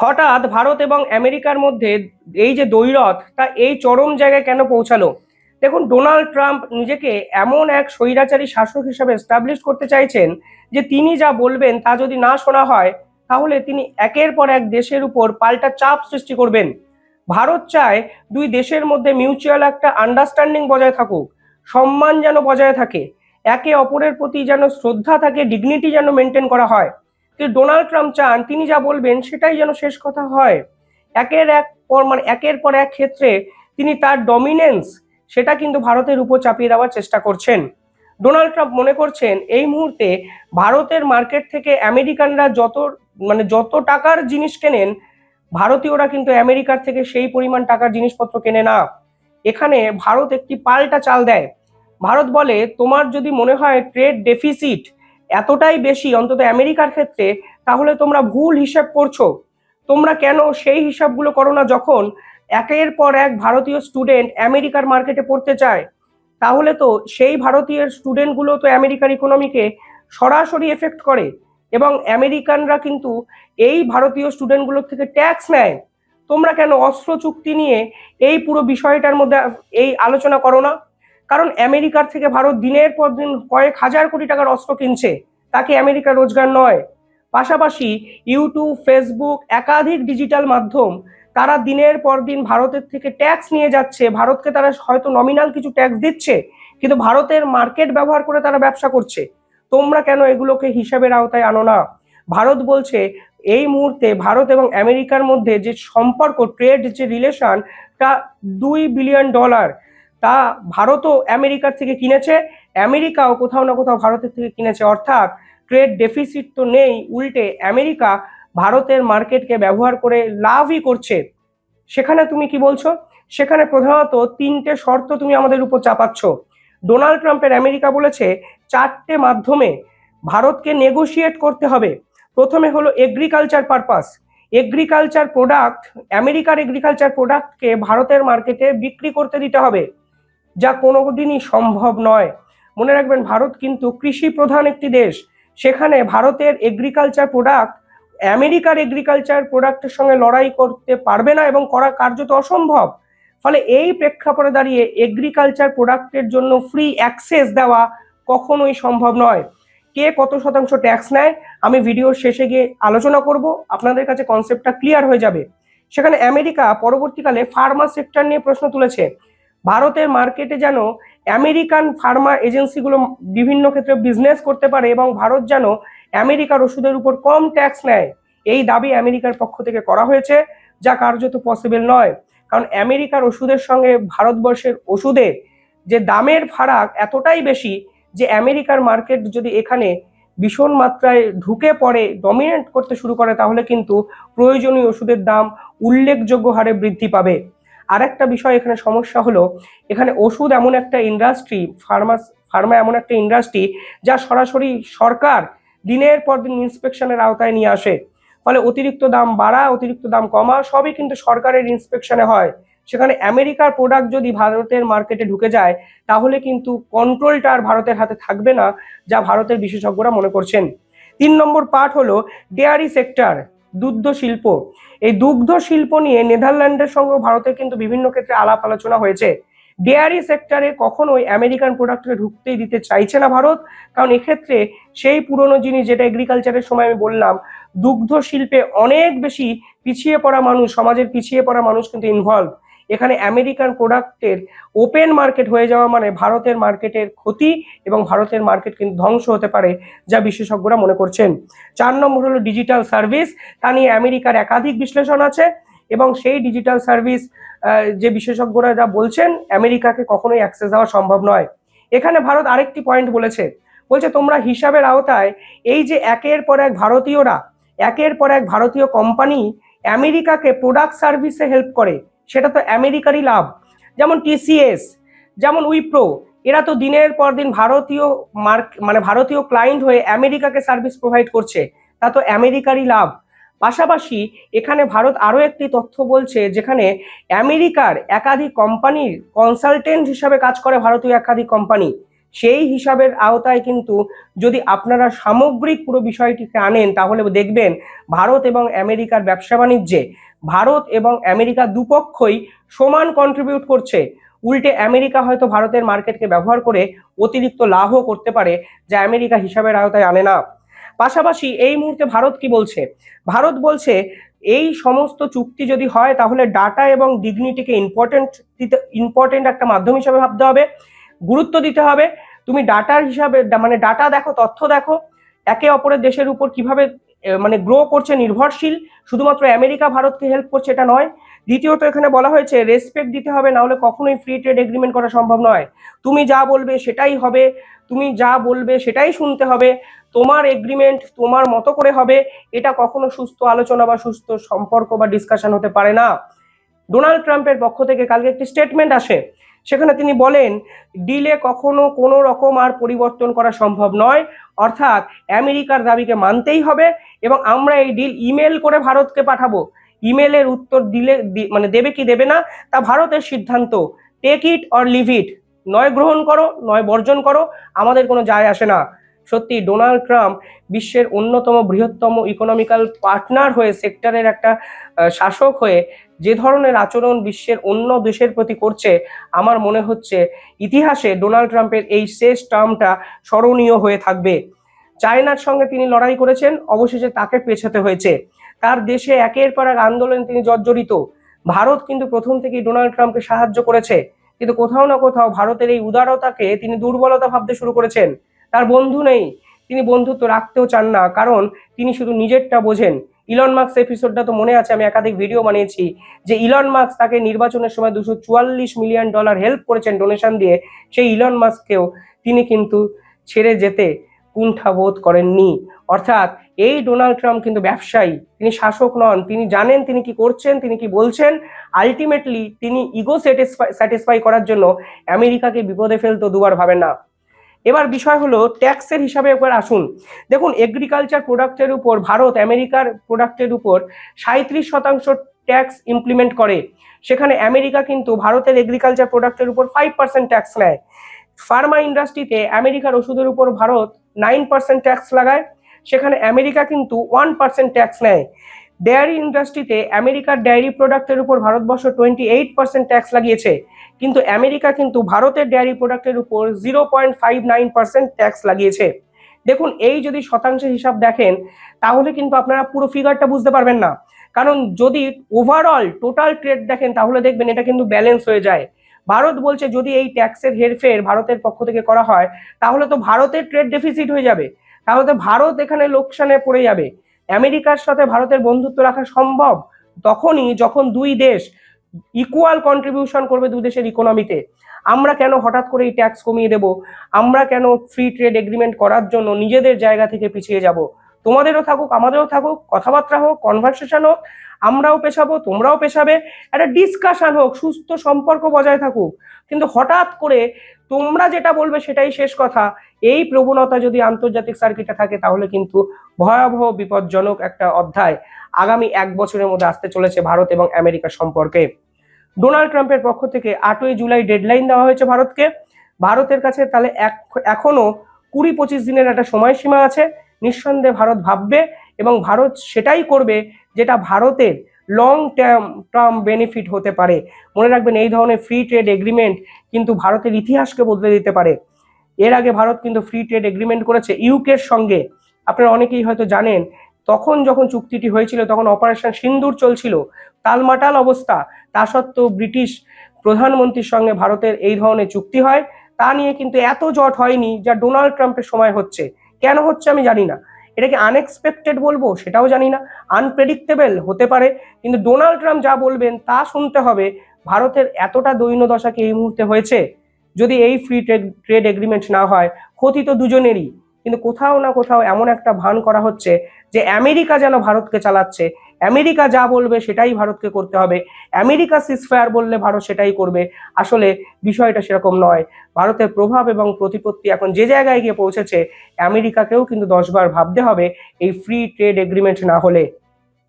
হঠাৎ ভারত এবং আমেরিকার মধ্যে এই যে দ্বৈরথ, তা এই চরম জায়গায় কেন পৌঁছালো? দেখুন, ডোনাল্ড ট্রাম্প নিজেকে এমন এক স্বৈরাচারী শাসক হিসাবে এস্টাবলিশ করতে চাইছেন যে তিনি যা বলবেন তা যদি না শোনা হয়, তাহলে তিনি একের পর এক দেশের উপর পাল্টা চাপ সৃষ্টি করবেন। ভারত চায় দুই দেশের মধ্যে মিউচুয়াল একটা আন্ডারস্ট্যান্ডিং বজায় থাকুক, সম্মান যেন বজায় থাকে, একে অপরের প্রতি যেন শ্রদ্ধা থাকে ডিগনিটি যেন মেনটেন করা হয়। ডোনাল্ড ট্রাম্প চান, তিনি যা বলবেন সেটাই যেন শেষ কথা হয়। একের এক পর মানে একের পর এক ক্ষেত্রে তিনি তার ডমিনেন্স সেটা কিন্তু ভারতের উপর চাপিয়ে দেওয়ার চেষ্টা করছেন। ডোনাল্ড ট্রাম্প মনে করছেন, এই মুহূর্তে ভারতের মার্কেট থেকে আমেরিকানরা যত মানে যত টাকার জিনিস কেনেন, ভারতীয়রা কিন্তু আমেরিকার থেকে সেই পরিমাণ টাকার জিনিসপত্র কেনে না। এখানে ভারত একটি পাল্টা চাল দেয়। ভারত বলে, তোমার যদি মনে হয় ট্রেড ডেফিসিট এতটাই বেশি, অন্তত আমেরিকার ক্ষেত্রে, তাহলে তোমরা ভুল হিসাব করছ। তোমরা কেন সেই হিসাবগুলো করো না যখন একের পর এক ভারতীয় স্টুডেন্ট আমেরিকার মার্কেটে পড়তে চায়? তাহলে তো সেই ভারতীয় স্টুডেন্টগুলো তো আমেরিকার ইকোনমিকে সরাসরি এফেক্ট করে এবং আমেরিকানরা কিন্তু এই ভারতীয় স্টুডেন্টগুলোর থেকে ট্যাক্স নেয়। তোমরা কেন অস্ত্র চুক্তি নিয়ে এই পুরো বিষয়টার মধ্যে, এই আলোচনা করো না? কারণ আমেরিকার থেকে ভারত দিনের পর দিন কয়েক হাজার কোটি টাকার অস্ত্র কিনছে, তাকে আমেরিকার রোজগার নয়। পাশাপাশি ইউটিউব, ফেসবুক, একাধিক ডিজিটাল মাধ্যম, তারা দিনের পর দিন ভারতের থেকে ট্যাক্স নিয়ে যাচ্ছে। ভারতকে তারা হয়তো নমিনাল কিছু ট্যাক্স দিচ্ছে, কিন্তু ভারতের মার্কেট ব্যবহার করে তারা ব্যবসা করছে। তোমরা কেন এগুলোকে হিসাবের আওতায় আনো না? ভারত বলছে, এই মুহূর্তে ভারত এবং আমেরিকার মধ্যে যে সম্পর্ক ট্রেড যে রিলেশন তা দুই বিলিয়ন ডলার তা ভারতও আমেরিকার থেকে কিনেছে, আমেরিকাও কোথাও না কোথাও ভারতের থেকে কিনেছে। অর্থাৎ ট্রেড ডেফিসিট তো নেই, উল্টে আমেরিকা ভারতের মার্কেটকে ব্যবহার করে লাভই করছে। সেখানে তুমি কি বলছো? সেখানে প্রধানত তিনটে শর্ত তুমি আমাদের উপর চাপাচ্ছ। ডোনাল্ড ট্রাম্পের আমেরিকা বলেছে, চারটে মাধ্যমে ভারতকে নেগোশিয়েট করতে হবে। প্রথমে হলো এগ্রিকালচার পারপাস এগ্রিকালচার প্রোডাক্ট আমেরিকার এগ্রিকালচার প্রোডাক্টকে ভারতের মার্কেটে বিক্রি করতে দিতে হবে। যা কোনোদিনই সম্ভব নয়। মনে রাখবেন, ভারত কিন্তু কৃষি প্রধান একটি দেশ। সেখানে ভারতের এগ্রিকালচার প্রোডাক্ট আমেরিকার এগ্রিকালচার প্রোডাক্টের সঙ্গে লড়াই করতে পারবে না এবং করা কার্যত অসম্ভব। ফলে এই প্রেক্ষাপটে দাঁড়িয়ে এগ্রিকালচার প্রোডাক্টের জন্য ফ্রি অ্যাক্সেস দেওয়া কখনোই সম্ভব নয়। কে কত শতাংশ ট্যাক্স নেয়, আমি ভিডিওর শেষে গিয়ে আলোচনা করব। আপনাদের কাছে কনসেপ্টটা ক্লিয়ার হয়ে যাবে। সেখানে আমেরিকা পরবর্তীকালে ফার্মা সেক্টর নিয়ে প্রশ্ন তুলেছে। ভারতের মার্কেটে যেন আমেরিকান ফার্মা এজেন্সিগুলো বিভিন্ন ক্ষেত্রে বিজনেস করতে পারে এবং ভারত যেন আমেরিকার ওষুধের উপর কম ট্যাক্স নেয়, এই দাবি আমেরিকার পক্ষ থেকে করা হয়েছে, যা কার্যত পসিবল নয়। কারণ আমেরিকার ওষুধের সঙ্গে ভারতবর্ষের ওষুধের যে দামের ফারাক এতটাই বেশি যে আমেরিকার মার্কেট যদি এখানে ভীষণ মাত্রায় ঢুকে পড়ে ডমিনেট করতে শুরু করে, তাহলে কিন্তু প্রয়োজনীয় ওষুধের দাম উল্লেখযোগ্য হারে বৃদ্ধি পাবে। আর একটা বিষয় এখানে সমস্যা হলো, এখানে ওষুধ এমন একটা ইন্ডাস্ট্রি ফার্মাস ফার্মা এমন একটা ইন্ডাস্ট্রি যা সরাসরি সরকার দিনের পর দিন ইন্সপেকশনের আওতায় নিয়ে আসে। ফলে অতিরিক্ত দাম বাড়া, অতিরিক্ত দাম কমা সবই কিন্তু সরকারের ইন্সপেকশনে হয়। সেখানে আমেরিকার প্রোডাক্ট যদি ভারতের মার্কেটে ঢুকে যায়, তাহলে কিন্তু কন্ট্রোলটা আর ভারতের হাতে থাকবে না, যা ভারতের বিশেষজ্ঞরা মনে করছেন। তিন নম্বর পার্ট হলো ডেয়ারি সেক্টর দুগ্ধ শিল্প। এই দুগ্ধ শিল্প নিয়ে নেদারল্যান্ডের সঙ্গে ভারতের কিন্তু বিভিন্ন ক্ষেত্রে আলাপ আলোচনা হয়েছে। ডেয়ারি সেক্টরে কখনোই আমেরিকান প্রোডাক্টকে ঢুকতেই দিতে চাইছে না ভারত। কারণ এক্ষেত্রে সেই পুরনো জিনিস যেটা এগ্রিকালচারের সময় আমি বললাম, দুগ্ধ শিল্পে অনেক বেশি পিছিয়ে পড়া মানুষ, সমাজের পিছিয়ে পড়া মানুষ কিন্তু ইনভলভ এখানে আমেরিকান প্রোডাক্টের ওপেন মার্কেট হয়ে যাওয়া মানে ভারতের মার্কেটের ক্ষতি এবং ভারতের মার্কেট কিন্তু ধ্বংস হতে পারে যা বিশেষজ্ঞরা মনে করছেন। চার নম্বর হলো ডিজিটাল সার্ভিস, তা নিয়ে আমেরিকার একাধিক বিশ্লেষণ আছে এবং সেই ডিজিটাল সার্ভিস যে বিশেষজ্ঞরা যা বলছেন, আমেরিকাকে কখনোই অ্যাক্সেস দেওয়া সম্ভব নয়। এখানে ভারত আরেকটি পয়েন্ট বলেছে, বলছে তোমরা হিসাবের আওতায় এই যে একের পর এক ভারতীয়রা, একের পর এক ভারতীয় কোম্পানি আমেরিকাকে প্রোডাক্ট সার্ভিসে হেল্প করে সেটা তো আমেরিকারই লাভ। যেমন টিসিএস, যেমন উইপ্রো, এরা তো দিনের পর দিন ভারতীয় মার্ক মানে ভারতীয় ক্লায়েন্ট হয়ে আমেরিকাকে সার্ভিস প্রোভাইড করছে, তা তো আমেরিকারই লাভ। পাশাপাশি এখানে ভারত আরও একটি তথ্য বলছে যেখানে আমেরিকার একাধিক কোম্পানির কনসালটেন্ট হিসাবে কাজ করে ভারতীয় একাধিক কোম্পানি সেই হিসাবের আওতায় কিন্তু যদি আপনারা সামগ্রিক পুরো বিষয়টিকে আনেন, তাহলে দেখবেন ভারত এবং আমেরিকার ব্যবসা বাণিজ্যে ভারত এবং আমেরিকা দুপক্ষই সমান কন্ট্রিবিউট করছে। উল্টে আমেরিকা হয়তো ভারতের মার্কেটকে ব্যবহার করে অতিরিক্ত লাভও করতে পারে, যা আমেরিকা হিসাবের আওতায় আনে না। পাশাপাশি এই মুহূর্তে ভারত কি বলছে? ভারত বলছে, এই সমস্ত চুক্তি যদি হয়, তাহলে ডাটা এবং ডিগনিটিকে ইম্পর্টেন্ট দিতে ইম্পর্টেন্ট একটা মাধ্যম হিসাবে ভাবতে হবে, গুরুত্ব দিতে হবে। তুমি ডাটার হিসাবে মানে ডাটা দেখো, তথ্য দেখো, একে অপরের দেশের উপর কীভাবে মানে গ্রো করছে নির্ভরশীল, শুধুমাত্র আমেরিকা, ভারতকে হেল্প করছে এটা নয়। দ্বিতীয়ত এখানে বলা হয়েছে রেসপেক্ট দিতে হবে, না হলে কখনোই ফ্রি ট্রেড এগ্রিমেন্ট করা সম্ভব নয়। তুমি যা বলবে সেটাই হবে, তুমি যা বলবে সেটাই শুনতে হবে, তোমার এগ্রিমেন্ট তোমার মতো করে হবে, এটা কখনো সুস্থ আলোচনা বা সুস্থ সম্পর্ক বা ডিসকাশন হতে পারে না। ডোনাল্ড ট্রাম্পের পক্ষ থেকে কালকে একটি স্টেটমেন্ট আসে সেখানে তিনি বলেন, ডিলে কখনো কোনো রকম আর পরিবর্তন করা সম্ভব নয়। অর্থাৎ আমেরিকার দাবিকে মানতেই হবে এবং আমরা এই ডিল ইমেল করে ভারতকে পাঠাবো। ইমেলের উত্তর দিলে মানে দেবে কি দেবে না, তা ভারতের সিদ্ধান্ত। Take it or leave it. নয় গ্রহণ করো, নয় বর্জন করো, আমাদের কোনো যায় আসে না। সত্যি, ডোনাল্ড ট্রাম্প বিশ্বের অন্যতম বৃহত্তম ইকোনমিক্যাল পার্টনার হয়ে সেক্টরের একটা শাসক হয়ে যে ধরনের আচরণ বিশ্বের অন্য দেশের প্রতি করছে, আমার মনে হচ্ছে ইতিহাসে ডোনাল্ড ট্রাম্পের এই শেষ টার্মটা স্মরণীয় হয়ে থাকবে। চায়নার সঙ্গে তিনি লড়াই করেছেন, অবশেষে তাকে পেছাতে হয়েছে। তার দেশে একের পর এক আন্দোলন তিনি জর্জরিত। ভারত কিন্তু প্রথম থেকেই ডোনাল্ড ট্রাম্পকে সাহায্য করেছে। কিন্তু কোথাও না কোথাও ভারতের এই উদারতাকে তিনি দুর্বলতা ভাবতে শুরু করেছেন। তার বন্ধু নেই, তিনি বন্ধুত্ব রাখতেও চান না, কারণ তিনি শুধু নিজেরটা বোঝেন। ইলন মার্কস এপিসোডটা তো মনে আছে, আমি একাধিক ভিডিও বানিয়েছি, যে ইলন মার্কস তাকে নির্বাচনের সময় দুশো চুয়াল্লিশ মিলিয়ন ডলার হেল্প করেছেন ডোনেশন দিয়ে, সেই ইলন মাস্ককেও তিনি কিন্তু ছেড়ে যেতে কুণ্ঠাবোধ করেননি। অর্থাৎ এই ডোনাল্ড ট্রাম্প কিন্তু ব্যবসায়ী, তিনি শাসক নন, তিনি জানেন তিনি কি করছেন, তিনি কি বলছেন আলটিমেটলি তিনি ইগো স্যাটিসফাই করার জন্য আমেরিকাকে বিপদে ফেলতো দুবার ভাবেন না। এবার বিষয় হলো ট্যাক্সের হিসাবে একবার আসুন। দেখুন এগ্রিকালচার প্রোডাক্টের উপর, ভারত, আমেরিকার প্রোডাক্টের উপর সাঁত্রিশ শতাংশ ট্যাক্স ইমপ্লিমেন্ট করে। সেখানে আমেরিকা কিন্তু ভারতের এগ্রিকালচার প্রোডাক্টের উপর ফাইভ পার্সেন্ট ট্যাক্স নেয়। ফার্মা ইন্ডাস্ট্রিতে আমেরিকার ওষুধের উপর ভারত নাইন পার্সেন্ট ট্যাক্স লাগায়। সেখানে আমেরিকা কিন্তু ওয়ান পার্সেন্ট ট্যাক্স নেয়। ডেয়ারি ইন্ডাস্ট্রিতে আমেরিকার ডেয়ারি প্রোডাক্টের উপর Bharatvarsha twenty eight percent tax লাগিয়েছে। কিন্তু আমেরিকা কিন্তু ভারতের ডেয়ারি প্রোডাক্টের উপর zero point five nine percent tax লাগিয়েছে। দেখুন, এই যদি শতাংশের হিসাব দেখেন, তাহলে কিন্তু আপনারা পুরো ফিগারটা বুঝতে পারবেন না। কারণ যদি ওভারঅল টোটাল ট্রেড দেখেন, তাহলে দেখবেন এটা কিন্তু ব্যালেন্স হয়ে যায়। ভারত বলছে, যদি এই ট্যাক্সের হেরফের ভারতের পক্ষ থেকে করা হয়, তাহলে তো ভারতের ট্রেড ডেফিসিট হয়ে যাবে। তাহলে তো ভারত এখানে লোকসানে পড়ে যাবে। আমেরিকার সাথে ভারতের বন্ধুত্ব রাখা সম্ভব? তখনই যখন দুই দেশ ইকুয়াল কন্ট্রিবিউশন করবে দুই দেশের ইকোনমিতে আমরা কেন হঠাৎ করে এই ট্যাক্স কমিয়ে দেব? আমরা কেন ফ্রি ট্রেড এগ্রিমেন্ট করার জন্য নিজেদের জায়গা থেকে পিছিয়ে যাব? তোমাদেরও থাকুক, আমাদেরও থাকুক, কথাবার্তা হোক কনভারসেশন হোক, আমরাও পেশাবো, তোমরাও পেশাবে, একটা ডিসকাশন হোক, সুস্থ সম্পর্ক বজায় থাকুক। কিন্তু হঠাৎ করে তোমরা যেটা বলবে সেটাই শেষ কথা। এই প্রবণতা যদি আন্তর্জাতিক সার্কিটে থাকে, তাহলে কিন্তু ভয়াবহ, বিপজ্জনক একটা অধ্যায় আগামী এক বছরের মধ্যে আসতে চলেছে ভারত এবং আমেরিকা সম্পর্কে। ডোনাল্ড ট্রাম্পের পক্ষ থেকে আটই জুলাই ডেডলাইন দেওয়া হয়েছে ভারতকে। ভারতের কাছে তাহলে এক- এখনও কুড়ি পঁচিশ দিনের একটা সময়সীমা আছে। নিঃসন্দেহে ভারত ভাববে এবং ভারত সেটাই করবে যেটা ভারতের লং টার্ম টার্ম বেনিফিট হতে পারে। মনে রাখবেন এই ধরনের ফ্রি ট্রেড এগ্রিমেন্ট কিন্তু ভারতের ইতিহাসকে বদলে দিতে পারে। এর আগে ভারত কিন্তু ফ্রি ট্রেড এগ্রিমেন্ট করেছে ইউকের সঙ্গে। আপনারা অনেকেই হয়তো জানেন, তখন যখন চুক্তিটি হয়েছিল, তখন অপারেশন সিন্দুর চলছিল। তালমাটাল অবস্থা, তা সত্ত্বেও ব্রিটিশ প্রধানমন্ত্রীর সঙ্গে ভারতের এই ধরনের চুক্তি হয়। তা নিয়ে কিন্তু এত জট হয়নি যা ডোনাল্ড ট্রাম্পের সময় হচ্ছে। কেন হচ্ছে আমি জানি না। এটাকে আনএক্সপেক্টেড বলব? সেটাও জানি না। আনপ্রেডিক্টেবল হতে পারে। কিন্তু ডোনাল্ড ট্রাম্প যা বলবেন তা শুনতে হবে। ভারতের এতটা দৈন্য কি এই মুহূর্তে হয়েছে? যদি এই ফ্রি ট্রেড ট্রেড এগ্রিমেন্ট না হয় ক্ষতি তো দুজনেরই, কিন্তু কোথাও না কোথাও এমন একটা ভান করা হচ্ছে যে আমেরিকা যেন ভারতকে চালাচ্ছে। আমেরিকা যা বলবে সেটাই ভারতকে করতে হবে। আমেরিকা সিসফায়ার বললে ভারত সেটাই করবে। আসলে বিষয়টা সেরকম নয়। ভারতের প্রভাব এবং প্রতিপত্তি এখন যে জায়গায় গিয়ে পৌঁছেছে, আমেরিকাকেও কিন্তু দশবার ভাবতে হবে এই ফ্রি ট্রেড এগ্রিমেন্ট না হলে।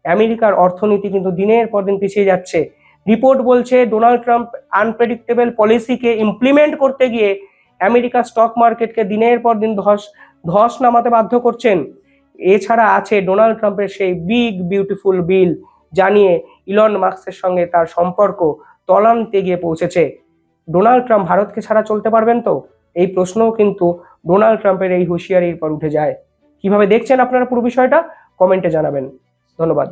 আমেরিকার অর্থনীতি কিন্তু দিনের পর দিন পিছিয়ে যাচ্ছে। রিপোর্ট বলছে ডোনাল্ড ট্রাম্প আনপ্রেডিক্টেবল পলিসিকে ইমপ্লিমেন্ট করতে গিয়ে আমেরিকার স্টক মার্কেটকে দিনের পর দিন ধস ধস নামাতে বাধ্য করছেন। এছাড়া আছে ডোনাল্ড ট্রাম্পের সেই বিগ বিউটিফুল বিল জানিয়ে ইলন মার্কসের সঙ্গে তার সম্পর্ক তলান্তে গিয়ে পৌঁছেছে। ডোনাল্ড ট্রাম্প ভারতকে ছাড়া চলতে পারবেন তো? এই প্রশ্নও কিন্তু ডোনাল্ড ট্রাম্পের এই হুঁশিয়ারির পর উঠে যায়। কীভাবে দেখছেন আপনারা পুরো বিষয়টা? কমেন্টে জানাবেন। ধন্যবাদ।